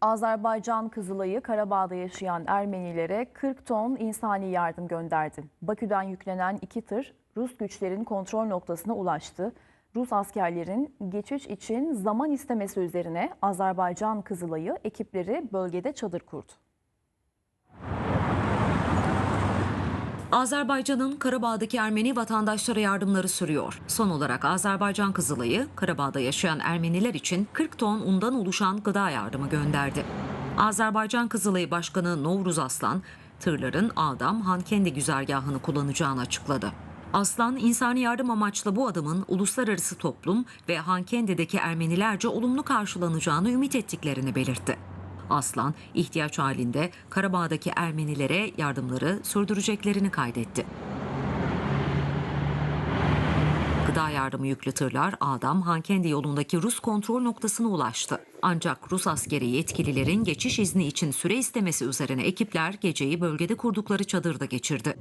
Azerbaycan Kızılay'ı Karabağ'da yaşayan Ermenilere 40 ton insani yardım gönderdi. Bakü'den yüklenen iki tır Rus güçlerin kontrol noktasına ulaştı. Rus askerlerin geçiş için zaman istemesi üzerine Azerbaycan Kızılay'ı ekipleri bölgede çadır kurdu. Azerbaycan'ın Karabağ'daki Ermeni vatandaşlara yardımları sürüyor. Son olarak Azerbaycan Kızılay'ı Karabağ'da yaşayan Ermeniler için 40 ton undan oluşan gıda yardımı gönderdi. Azerbaycan Kızılayı Başkanı Novruz Aslan, tırların Adam Hankendi güzergahını kullanacağını açıkladı. Aslan, insani yardım amaçlı bu adımın uluslararası toplum ve Hankendi'deki Ermenilerce olumlu karşılanacağını ümit ettiklerini belirtti. Aslan, ihtiyaç halinde Karabağ'daki Ermenilere yardımları sürdüreceklerini kaydetti. Gıda yardımı yüklü tırlar Adam Hankendi yolundaki Rus kontrol noktasına ulaştı. Ancak Rus askeri yetkililerin geçiş izni için süre istemesi üzerine ekipler geceyi bölgede kurdukları çadırda geçirdi.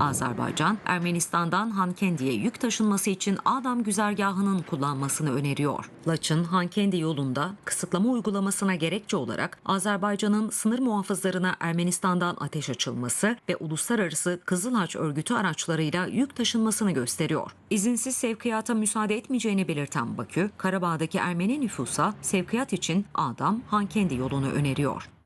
Azerbaycan, Ermenistan'dan Hankendi'ye yük taşınması için Adam güzergahının kullanmasını öneriyor. Laçın, Hankendi yolunda kısıtlama uygulamasına gerekçe olarak Azerbaycan'ın sınır muhafızlarına Ermenistan'dan ateş açılması ve uluslararası Kızıl Haç örgütü araçlarıyla yük taşınmasını gösteriyor. İzinsiz sevkiyata müsaade etmeyeceğini belirten Bakü, Karabağ'daki Ermeni nüfusa sevkiyat için Adam Hankendi yolunu öneriyor.